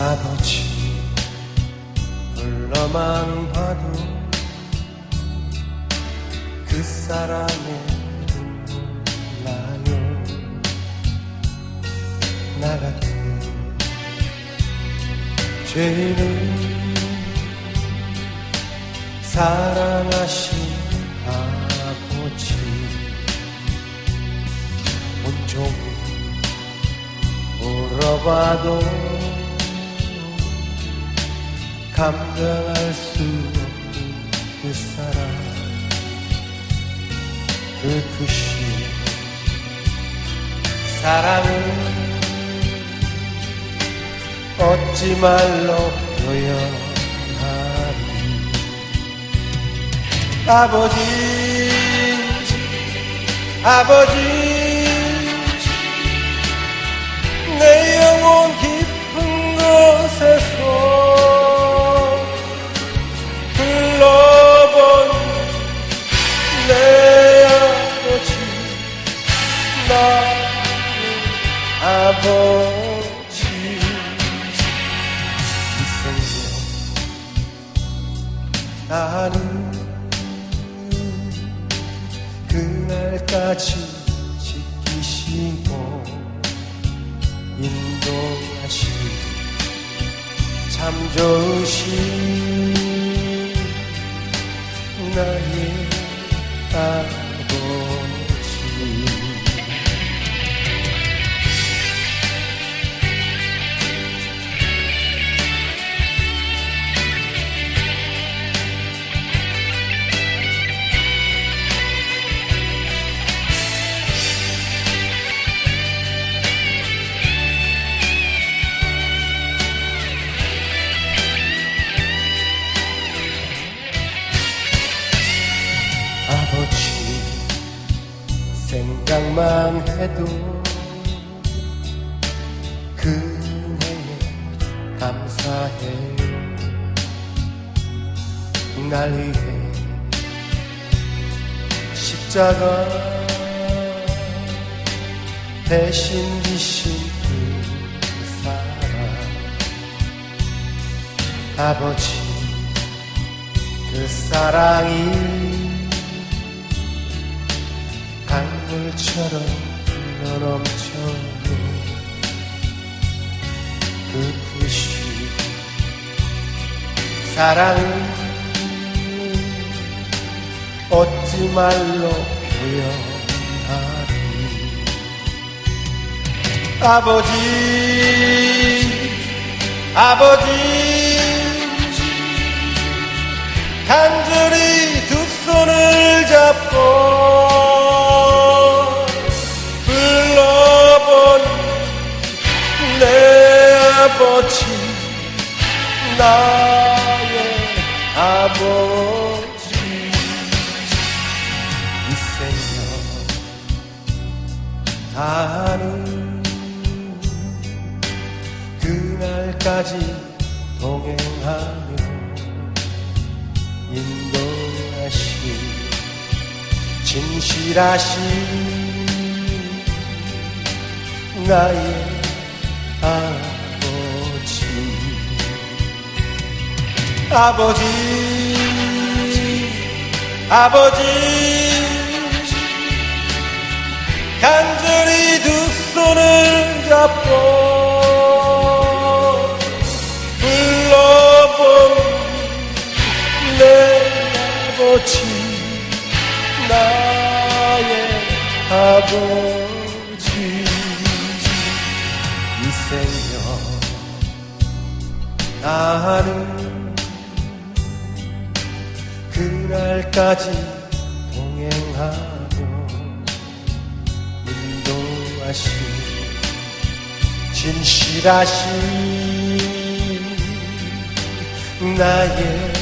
아버지 불러만 봐도 그 사랑에 몰라요. 나 같은 죄를 사랑하신 아버지 온종일 울어봐도 감당할 수 없는 그 사랑. 그 크신 사랑을 얻지 말로 표현하리? 아버지 아버지 내 영혼 깊은 곳에 아버지 이 생명 나는 그날까지 지키시고 인도하시 참 좋으신 생각만 해도 그 은혜에 감사해요 날 위해 십자가 대신 지신 그 사랑. 아버지 그 사랑이 강물처럼 흘러넘쳐요. 그 크신 사랑을 얻지 말로 표현하리? 아버지 아버지 아버지 나의 아버지. 이 생명 나는 그날까지 동행하며 인도하신 진실하신 나의 아버지 아버지 간절히 두 손을 잡고 불러본 내 아버지 나의 아버지. 이 생명 나는 그날까지 동행하며 인도하신 진실하신 나의